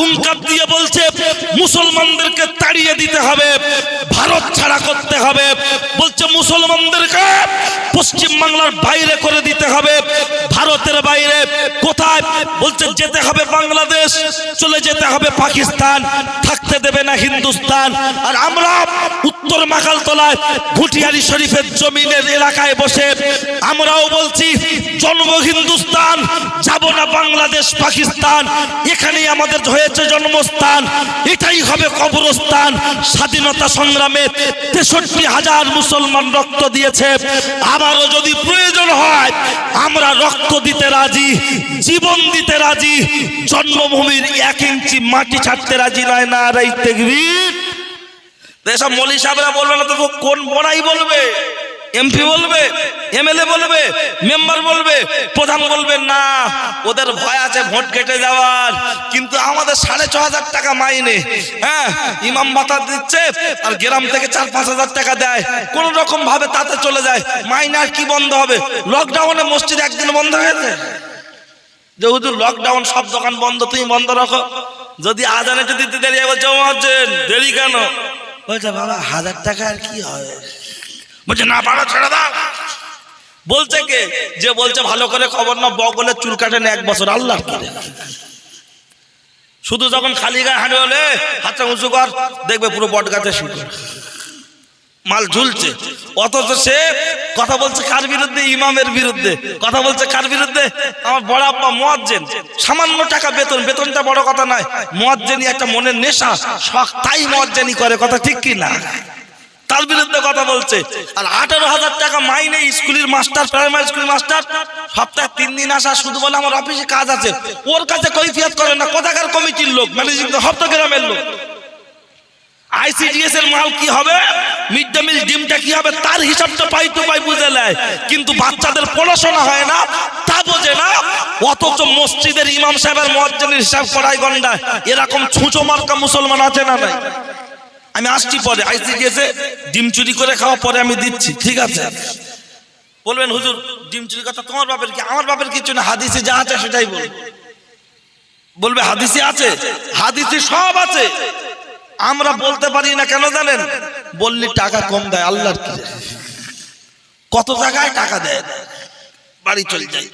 হুঙ্কার দিয়ে বলছে, মুসলমানদেরকে তাড়িয়ে দিতে হবে, ভারত ছাড়া করতে হবে। বলছে, মুসলমানদেরকে পশ্চিম বাংলার বাইরে করে দিতে হবে, ভারতের বাইরে কোথায়? বলছে, যেতে হবে বাংলাদেশ, চলে যেতে হবে পাকিস্তান, থাকতে দেবে না হিন্দুস্তান আর আমরা উত্তর মাকালতলায় ভুটিয়ারি শরীফের জমিনের এলাকায় বসে আমরাও বলছি, জন্ম হিন্দুস্তান, যাব না বাংলাদেশ, পাকিস্তান, এখানেই আমাদের হয়েছে জন্মস্থান, এটাই হবে কবরস্থান, স্বাধীনতা সংগ্রামে তেষট্টি হাজার মুসলমান রক্ত দিয়েছে আবারও যদি প্রয়োজন হয়, আমরা রক্ত দিতে রাজি, জীবন দিতে রাজি, জন্মভূমির এক ইঞ্চি মাটি ছাড়তে রাজি নয় না আর এই তেগবীর এসব মলি সাহেবরা বলবে না তো কোন বড়াই বলবে? এমপি বলবে? এমএলএ বলবে? মেম্বার বলবে? প্রধান বলবে না ওদের ভয় আছে ভোট কেটে যাওয়ার। কিন্তু আমাদের সাড়ে ছ হাজার টাকা মাইনে। হ্যাঁ ইমাম ভাতা দিচ্ছে আর গ্রাম থেকে চার পাঁচ হাজার টাকা দেয়। কোন রকম ভাবে তাতে চলে যায়। মাইনে আর কি বন্ধ হবে? লকডাউনে মসজিদ একদিন বন্ধ হয়েছে যে হুজুর লকডাউন সব দোকান বন্ধ তুমি বন্ধ রাখো। যদি আজানে যদি দেরি হয়, বলছে দেরি কেন? বলছে, বাবা, হাজার টাকা আর কি হবে বলছে, না পারো ছেড়ে দাও। বলছে কে? যে বলছে, ভালো করে খবর না বগলের চুল কাটেন এক বছর আল্লাহ শুধু যখন খালি গায়ে হাঁটে হলে হাতটা উঁচু কর, দেখবে পুরো বট গাছে শিকড়। মাল ঝুলছে। অথচ সে কথা বলছে কার বিরুদ্ধে? ইমামের বিরুদ্ধে। কথা বলছে কার বিরুদ্ধে? আমার বড় আব্বা মোয়াজ্জেন। সামান্য টাকা বেতন, বেতনটা বড় কথা নয়। মোয়াজ্জেনি একটা মনের নেশা। শখ, তাই মোয়াজ্জেনি করে। কথা ঠিক কি না? তার বিরুদ্ধে কথা বলছে। আর আঠারো হাজার টাকা মাইনে স্কুলের মাস্টার, প্রাইমারি স্কুলের মাস্টার। সপ্তাহে তিন দিন আসা শুধু বলে আমার অফিসে কাজ আছে। ওর কাছে কৈফিয়ত করে না। কোথাকার কমিটির লোক? ম্যানেজিং হপ্তগ্রামের লোক। আইসিডিএস এর মাল কি হবে? মিড ডে মিল ডিমটা কি হবে? তার হিসাবটা পাই তো পাই বুঝে নেয়। কিন্তু বাচ্চাদের পড়াশোনা হয় না, তা বোঝে না। অথচ মসজিদের ইমাম সাহেবের মহাজনের হিসাব করাই গন্ডায়। এরকম ছুঁচো মার্কা মুসলমান আছে না নাই? আমি আসছি পরে আইসিডিএস এ ডিম চুরি করে খাওয়া পরে আমি দিচ্ছি, ঠিক আছে? বলবেন, হুজুর, ডিম চুরি কথা তোমার বাপের কি আমার বাপের কিছু না, হাদিসে যা আছে সেটাই বল বলবে, হাদিসে আছে? হাদিসে সব আছে। আমরা বলতে পারি না কেন জানেন? বললি টাকা কম দেয়, আল্লাহর কি কত জায়গায় টাকা দেয়? বাড়ি চলে যায়।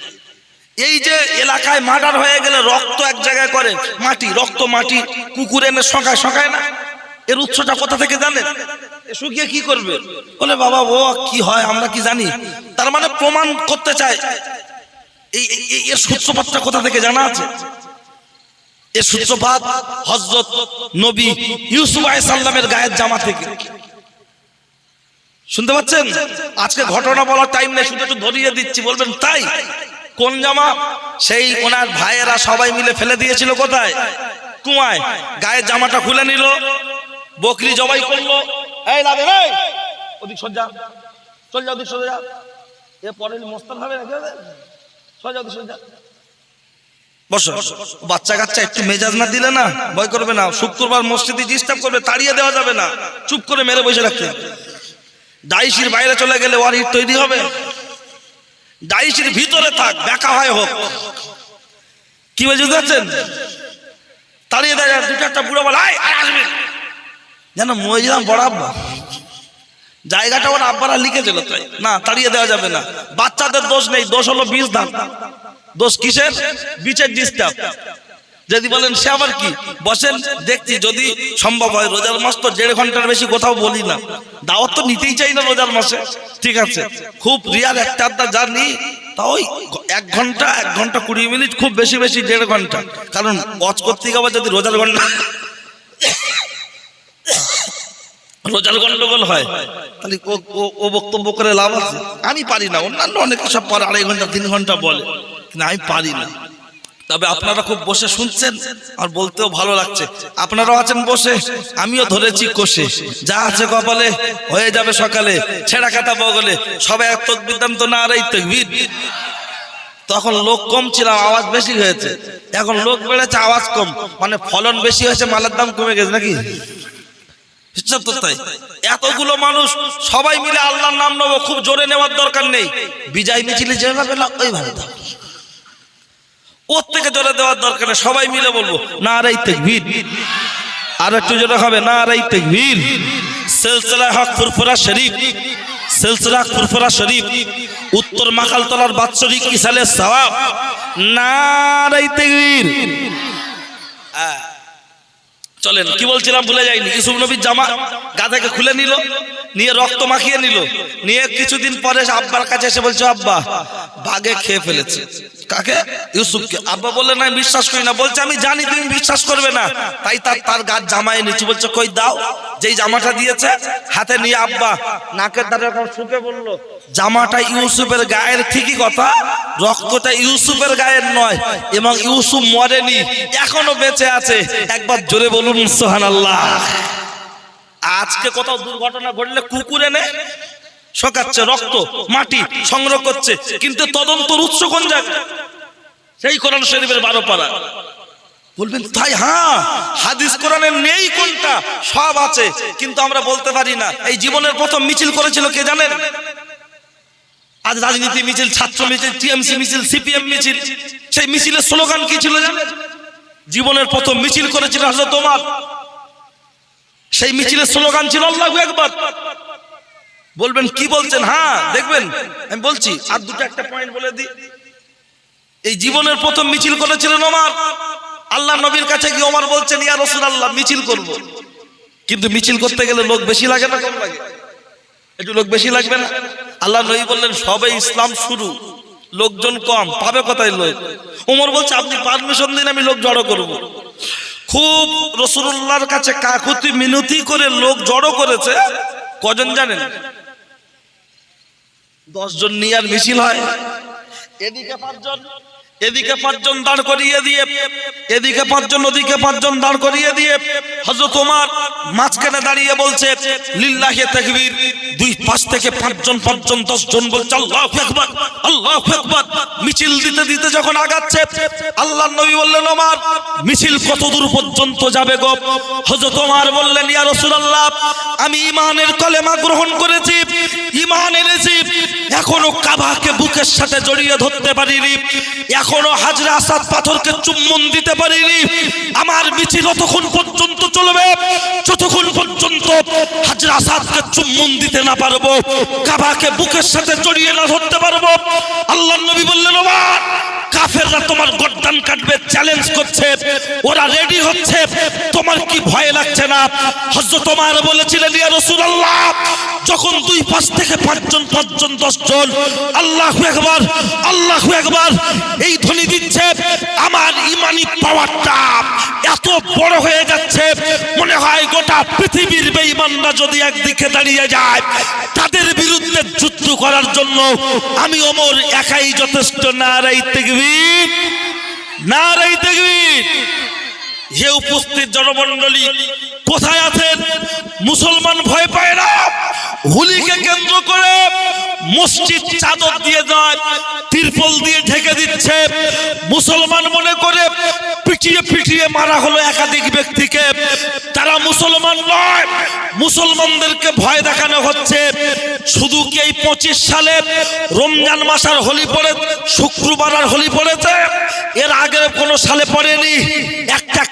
এই যে এলাকায় মার্ডার হয়ে গেলে রক্ত এক জায়গায় করে, মাটি, রক্ত, মাটি, কুকুর এনে সকায় সকায় না? এর উৎসটা কোথা থেকে জানেন শুকিয়ে কি করবে? বলে, বাবা, ও কি হয় আমরা কি জানি? তার মানে প্রমাণ করতে চায়। এই এর সূত্রপাতটা কোথা থেকে জানা আছে? এর সূত্রপাত হজরত নবী ইউসুফ আলাইসাল্লামের গায়ের জামা থেকে। শুনতে পাচ্ছেন? আজকে ঘটনা বলার টাইম নেই, শুধু একটু ধরিয়ে দিচ্ছি, বলবেন তাই? কোন জামা? সেই ওনার ভাইয়েরা সবাই মিলে ফেলে দিয়েছিল কোথায়? কুয়ায়। গায়ের জামাটা খুলে নিল, বকরি জবাই করল। এই লাগে এই! ওদিক সজ্জা চল যা সরে যা। এ পরে মোস্তান হবে নাকি সজ্জা ওদিক বসো, বাচ্চা কাচ্চা একটু মেজাজ না দিলে না? ভয় করবে না। শুক্রবার মসজিদে ডিস্টার্ব করবে, তাড়িয়ে দেওয়া যাবে না। চুপ করে মেরে বসে রাখতে ডাইসির বাইরে চলে গেলে ওর ইট তৈরি হবে। ডাইসির ভিতরে থাক দেখা হয় হোক। কি বলছে পারছেন? তাড়িয়ে দেয় দুটো একটা বুড়ো বলে "আয়, আসবে। না।" যেন মহিলাম বড় আব্বা। জায়গাটা ওর আব্বারা লিখেছিল তাই। না তাড়িয়ে দেওয়া যাবে না। বাচ্চাদের দোষ নেই দোষ হলো বীজ ধান দোষ কিসের? বিচের ডিস্টার্ব যদি বলেন সে আবার কি? বসেন, দেখছি যদি সম্ভব হয় রোজার মাস তো দেড় ঘণ্টার বেশি কোথাও বলি না। দাওয়াত তো নিতেই চাই না রোজার মাসে। ঠিক আছে। খুব রিয়ার একটা আধটা জানি তা ওই এক ঘণ্টা এক ঘণ্টা কুড়ি মিনিট খুব বেশি বেশি দেড় ঘণ্টা। কারণ ওয়াচ করতে গেলে যদি রোজার ঘণ্টা রোজার গন্ডগোল হয়, তাহলে ও বক্তব্য করে লাভ আছে। আমি পারি না। অন্যান্য অনেকে সব পরে আড়াই ঘণ্টা, তিন ঘণ্টা বলে। কিন্তু আমি পারি না। তবে আপনারা খুব বসে শুনছেন আর বলতেও ভালো লাগছে। আপনারাও আছেন বসে, আমিও ধরেছি কোষে। যা আছে কপালে, হয়ে যাবে সকালে। ছেঁড়া কাটা বগলে, সবাই এক তকবির দাম তো না আর এই তকবির। তখন লোক কম ছিল, আওয়াজ বেশি হয়েছে। এখন লোক বেড়েছে, আওয়াজ কম। মানে ফলন বেশি হয়েছে, মালের দাম কমে গেছে নাকি? হিসাব তো তাই? এতগুলো মানুষ, সবাই মিলে আল্লাহর নাম নেব, খুব জোরে নেওয়ার দরকার নেই। বিজয় মিছিলে যেভাবে ওইভাবে দাও। ওর থেকে জোরে দেওয়ার দরকার নেই, সবাই মিলে বলব না রাই তেকবীর। আর একটু জোরে হবে না রাই তেকবীর। সিলসিলা হক ফুরফুরা শরীফ সিলসিলা হক ফুরফুরা শরীফ। উত্তর মাকালতলার বাৎসরিক ইসালে সওয়াব না রাই তেকবীর। হ্যাঁ। চলেন, কি বলছিলাম ভুলে যাইনি ইসুফ নবীর জামা গা থেকে খুলে নিল। নিয়ে রক্ত মাখিয়ে নিল। নিয়ে কিছুদিন পরে আব্বার কাছে এসে বলছে, আব্বা, বাঘে খেয়ে ফেলেছে। কাকে? ইউসুফকে। আব্বা বললে, না বিশ্বাস করি না। বলছে, আমি জানি, তুমি বিশ্বাস করবে না। তাই তার তার গাছ জামায় নিচ্ছি বলছে, কই দাও? যেই জামাটা দিয়েছে, হাতে নিয়ে আব্বা নাকের দ্বারা শুকে বলল, জামাটা ইউসুফের গায়ের ঠিকই কথা, রক্তটা ইউসুফের গায়ের নয়, এবং ইউসুফ মরেনি, এখনও বেঁচে আছে। একবার জোরে বলুন সোহান আল্লাহ আজকে কোথাও দুর্ঘটনা ঘটলে কুকুর এনে শোকাচ্ছে, রক্ত, মাটি সংগ্রহ করছে, কিন্তু তদন্তর উৎস কোন জায়গায়? সেই কোরআন শরীফের বারো পারা। বলবেন, তাই হ্যাঁ হাদিস কোরআনের নেই কোনটা? সব আছে, কিন্তু আমরা বলতে পারি না। এই জীবনের প্রথম মিছিল করেছিল কে জানেন? আজ রাজনীতি মিছিল, ছাত্র মিছিল, টিএমসি মিছিল, সিপিএম মিছিল, সেই মিছিলের স্লোগান কি ছিল জানেন? জীবনের প্রথম মিছিল করেছিল হযরত ওমর। সেই মিছিলের স্লোগান ছিল আল্লাহু একবার বলবেন কি বলছেন? হ্যাঁ দেখবেন আমি বলছি আর দুটো একটা পয়েন্ট বলে দিই। এই জীবনের প্রথম মিছিল করেছিলেন ওমর। আল্লাহ নবীর কাছে গিয়ে ওমর বলছেন ইয়া রসুল আল্লাহ মিছিল করব। কিন্তু মিছিল করতে গেলে লোক বেশি লাগে না কম লাগে। একটু লোক বেশি লাগবে না। আল্লাহ নবী বললেন সবে ইসলাম শুরু লোকজন কম পাবে কোথায় লোক? ওমর বলছে আপনি পারমিশন দিন আমি লোক জড়ো করব। খুব রসুল্লাহর কাছে কাকুতি মিনতি করে লোক জড়ো করেছে। কজন জানেন? দশজন নিয়ে আর মিছিল হয়। এদিকে পাঁচজন এদিকে পাঁচজন দাঁড় করিয়ে দিয়ে, এদিকে পাঁচজন, ওদিকে পাঁচজন দাঁড় করিয়ে দিয়ে হযরত ওমর মাঝখানে দাঁড়িয়ে বলছে, লিল্লাহি তাকবীর। দুই পাঁচ থেকে পাঁচজন পাঁচজন, দশজন বলছে, আল্লাহ একবার আল্লাহ একবার মিছিল দিতে দিতে যখন আগাচ্ছে আল্লাহ নবী বললেন আমার মিছিল কত দূর পর্যন্ত যাবে গো? হযরত ওমর বললেন, ইয়া রাসূলুল্লাহ, আমি ইমানের কলেমা গ্রহণ করেছি ইমান এনেছি এখনও কাবাকে বুকের সাথে জড়িয়ে ধরতে পারিনি। এখনও হাজরা আসাদ পাথরকে চুম্বন দিতে পারিনি। আমার মিছিল ততক্ষণ পর্যন্ত চলবে, যতক্ষণ পর্যন্ত হাজরা আসাদকে চুম্বন দিতে না পারব, কাবাকে বুকের সাথে জড়িয়ে না ধরতে পারব আল্লাহ নবী বললেন, ওমর, কাফেররা তোমার গর্দান কাটবে চ্যালেঞ্জ করছে, ওরা রেডি হচ্ছে, তোমার কি ভয় লাগছে না? হযরত তোমার বলেছিলেন, ইয়া রাসূলুল্লাহ যখন দুই পাশ থেকে পাঁচজন পাঁচজন দশজন, আল্লাহ একবার আল্লাহু একবার এই ধ্বনি দিচ্ছে, আমার ইমানি পাওয়ারটা এত বড় হয়ে যাচ্ছে, মনে হয় গোটা পৃথিবীর বেঈমানরা যদি একদিকে দাঁড়িয়ে যায়, তাদের বিরুদ্ধে যুদ্ধ করার জন্য আমি ওমর একাই যথেষ্ট নারাই তেগবীর নারাই তেগবীর হে উপস্থিত জনমণ্ডলী, কোথায় আছেন? মুসলমান ভয় হোলিকে কেন্দ্র করে মসজিদ চাদর দিয়ে যায়, তিরপল দিয়ে ঢেকে দিচ্ছে। মুসলমান মনে করে পিটিয়ে পিটিয়ে মারা হলো একাধিক ব্যক্তিকে। তারা মুসলমান নয়, মুসলমানদেরকে ভয় দেখানো হচ্ছে। শুধু কি এই পঁচিশ সালে রমজান মাস আর হোলি পড়ে শুক্রবার আর হোলি পড়েছে? এর আগে কোনো সালে পড়েনি।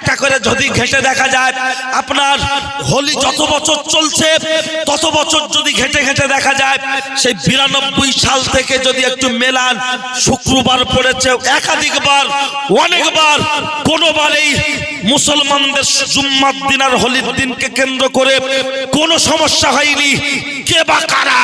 একটা করে যদি ঘেটে দেখা যায়, আপনার হোলি যত বছর চলছে, তত বছর যদি ঘেটে ঘেটে দেখা যায়, সেই বিরানব্বই সাল থেকে যদি একটু মেলান, শুক্রবার পড়েছে, একাধিকবার, অনেকবার কোনোবার এই মুসলমানদের জুম্মার দিন আর হোলির দিনকে কেন্দ্র করে কোনো সমস্যা হয়নি। কে বা কারা?